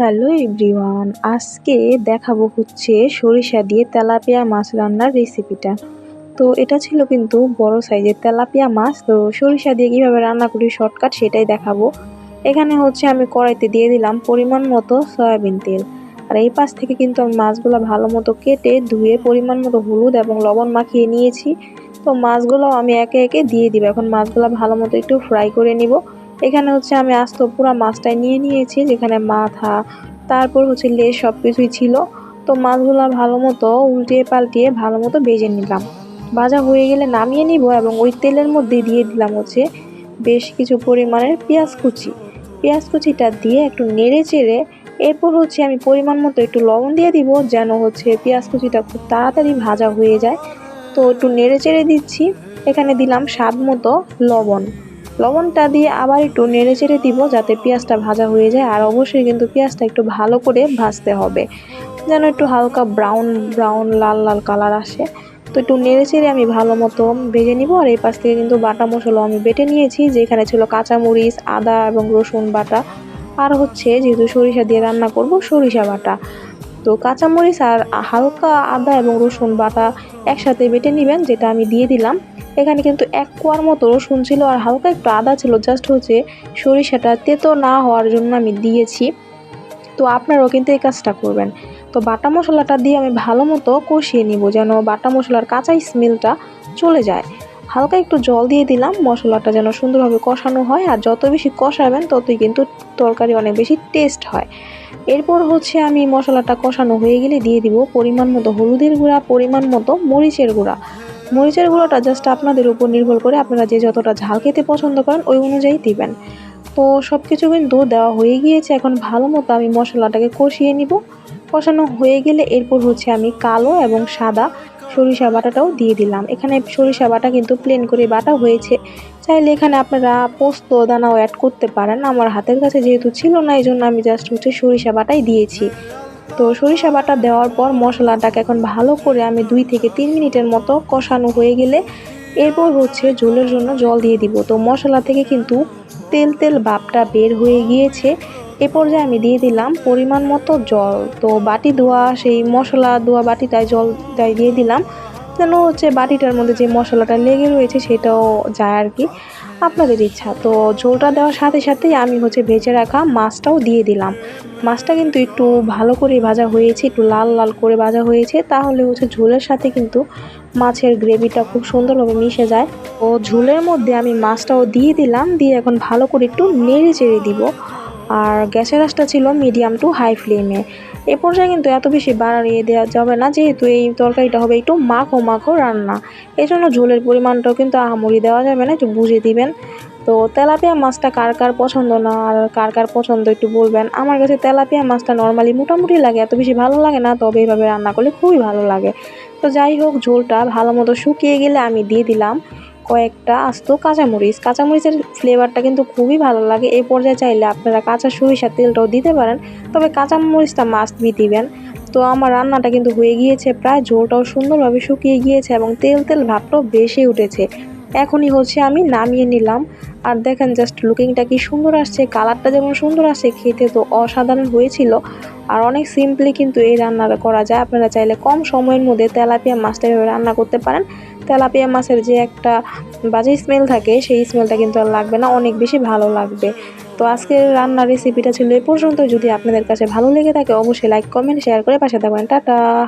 Hello everyone, আজকে দেখাবো হচ্ছে সরিষা দিয়ে তেলাপিয়া মাছ রান্নার রেসিপিটা তো এটা ছিল কিন্তু বড় সাইজের তেলাপিয়া মাছ, তো সরিষা দিয়ে কীভাবে রান্না করি শর্টকাট সেটাই দেখাবো। এখানে হচ্ছে আমি কড়াইতে দিয়ে দিলাম পরিমাণ মতো সয়াবিন তেল। আর এই পাশ থেকে কিন্তু আমি মাছগুলো ভালো মতো কেটে ধুয়ে পরিমাণ মতো হলুদ এবং লবণ মাখিয়ে নিয়েছি। তো মাছগুলো আমি একে একে দিয়ে দিব, এখন মাছগুলো ভালো মতো একটু ফ্রাই করে নিব। এখানে হচ্ছে আমি আস্ত পুরো মাছটাই নিয়ে নিয়েছি, যেখানে মাথা, তারপর হচ্ছে লেজ সব কিছুই ছিল। তো মাছগুলো ভালো মতো উল্টিয়ে পাল্টিয়ে ভালো মতো ভেজে নিলাম। ভাজা হয়ে গেলে নামিয়ে নিব এবং ওই তেলের মধ্যে দিয়ে দিলাম হচ্ছে বেশ কিছু পরিমাণের পেঁয়াজ কুচি। পেঁয়াজ কুচিটা দিয়ে একটু নেড়ে চেড়ে এরপর হচ্ছে আমি পরিমাণ মতো একটু লবণ দিয়ে দিব যেন হচ্ছে পেঁয়াজ কুচিটা খুব তাড়াতাড়ি ভাজা হয়ে যায়। তো একটু নেড়ে চেড়ে দিচ্ছি। এখানে দিলাম স্বাদ মতো লবণ। লবণটা দিয়ে আবার একটু নেড়ে চেড়ে দিব যাতে পেঁয়াজটা ভাজা হয়ে যায়। আর অবশ্যই কিন্তু পেঁয়াজটা একটু ভালো করে ভাজতে হবে। যেন একটু হালকা ব্রাউন ব্রাউন, লাল লাল কালার আসে। তো একটু নেড়ে চেড়ে আমি ভালো মতো ভেজে নিব। আর এই পাশ থেকে কিন্তু বাটা মশলা আমি বেটে নিয়েছি। যেখানে ছিল কাঁচামরিচ, আদা এবং রসুন বাটা। আর হচ্ছে যেহেতু সরিষা দিয়ে রান্না করব, সরিষা বাটা। তো কাঁচামরিচ আর হালকা আদা এবং রসুন বাটা একসাথে বেটে নেবেন, যেটা আমি দিয়ে দিলাম। এখানে কিন্তু এক কোয়ার মতো রসুন ছিল আর হালকা একটু আদা ছিল জাস্ট হচ্ছে সরিষাটা তেতো না হওয়ার জন্য আমি দিয়েছি। তো আপনারাও কিন্তু এই কাজটা করবেন। তো বাটা মশলাটা দিয়ে আমি ভালো মতো কষিয়ে নিব যেন বাটা মশলার কাঁচা স্মেলটা চলে যায়। হালকা একটু জল দিয়ে দিলাম, মশলাটা যেন সুন্দরভাবে কষানো হয় আর যত বেশি কষাবেন ততই কিন্তু তরকারি অনেক বেশি টেস্ট হয়। এরপর হচ্ছে আমি মশলাটা কষানো হয়ে গেলে দিয়ে দিব পরিমাণ মতো হলুদের গুঁড়া, পরিমাণ মতো মরিচের গুঁড়া। মরিচের গুঁড়োটা জাস্ট আপনাদের উপর নির্ভর করে আপনারা যে যতটা ঝাল খেতে পছন্দ করেন ওই অনুযায়ী দিবেন। তো সব কিছু কিন্তু দেওয়া হয়ে গিয়েছে। এখন ভালো মতো আমি মশলাটাকে কষিয়ে নিব। কষানো হয়ে গেলে এরপর হচ্ছে আমি কালো এবং সাদা সরিষা বাটাটাও দিয়ে দিলাম। এখানে সরিষা বাটা কিন্তু প্লেন করে বাটা হয়েছে। চাইলে এখানে আপনারা পোস্ত, দানাও অ্যাড করতে পারেন। আমার হাতের কাছে যেহেতু ছিল না এই জন্য আমি জাস্ট হচ্ছে সরিষা বাটাই দিয়েছি। তো সরিষা বাটা দেওয়ার পর মশলাটাকে এখন ভালো করে আমি দুই থেকে তিন মিনিটের মতো কষানো হয়ে গেলে এরপর হচ্ছে ঝোলের জন্য জল দিয়ে দিব। তো মশলা থেকে কিন্তু তেল তেল বাপটা বের হয়ে গিয়েছে। এ পর্যায়ে আমি দিয়ে দিলাম পরিমাণ মতো জল। তো বাটি ধোয়া, সেই মশলা ধোয়া বাটিটায় জলটায় দিয়ে দিলাম। যেন হচ্ছে বাটিটার মধ্যে যে মশলাটা লেগে রয়েছে সেটাও যায় আর কি, আপনাদের ইচ্ছা। তো ঝোলটা দেওয়ার সাথে সাথেই আমি হচ্ছে ভেজে রাখা মাছটাও দিয়ে দিলাম। মাছটা কিন্তু একটু ভালো করে ভাজা হয়েছে, একটু লাল লাল করে ভাজা হয়েছে, তাহলে হচ্ছে ঝোলের সাথে কিন্তু মাছের গ্রেভিটা খুব সুন্দরভাবে মিশে যায়। ও ঝোলের মধ্যে আমি মাছটাও দিয়ে দিলাম, দিয়ে এখন ভালো করে একটু নেড়ে চেড়ে দিব। আর গ্যাসের আঁচটা ছিল মিডিয়াম টু হাই ফ্লেমে। এ পর্যায়ে কিন্তু এত বেশি বাড়িয়ে দেওয়া যাবে না, যেহেতু এই তরকারিটা হবে একটু মাখো মাখো রান্না। এই জন্য ঝোলের পরিমাণটাও কিন্তু আহামরি দেওয়া যাবে না, একটু বুঝে দিবেন। তো তেলাপিয়া মাছটা কার কার পছন্দ না, আর কার কার পছন্দ একটু বলবেন। আমার কাছে তেলাপিয়া মাছটা নর্মালি মোটামুটি লাগে, এত বেশি ভালো লাগে না, তবে এইভাবে রান্না করলে খুবই ভালো লাগে। তো যাই হোক, ঝোলটা ভালো মতো শুকিয়ে গেলে আমি দিয়ে দিলাম। কয়েকটা আস্ত কাঁচামরিচ। কাঁচামরিচের ফ্লেভারটা কিন্তু খুবই ভালো লাগে। এই পর্যায়ে চাইলে আপনারা কাঁচা সরিষার তেলটাও দিতে পারেন, তবে কাঁচামরিচটা মাস্ট বি দিবেন। তো আমার রান্নাটা কিন্তু হয়ে গিয়েছে, প্রায় ঝোলটাও সুন্দরভাবে শুকিয়ে গিয়েছে এবং তেল তেল ভাবটাও বেশি উঠেছে। এখনই হচ্ছে আমি নামিয়ে নিলাম। আর দেখেন জাস্ট লুকিংটা কি সুন্দর আসছে কালারটা যেমন সুন্দর আসছে খেতে তো অসাধারণ হয়েছিল। আর অনেক সিম্পলি কিন্তু এই রান্নাটা করা যায়। আপনারা চাইলে কম সময়ের মধ্যে তেলাপিয়া মাছটা এভাবে রান্না করতে পারেন। তেলাপিয়া মাছের যে একটা বাজে স্মেল থাকে, সেই স্মেলটা কিন্তু আর লাগবে না, অনেক বেশি ভালো লাগবে। তো আজকের রান্নার রেসিপিটা ছিল এ পর্যন্ত। যদি আপনাদের কাছে ভালো লেগে থাকে, অবশ্যই লাইক কমেন্ট শেয়ার করে পাশে থাকবেন। টাটা!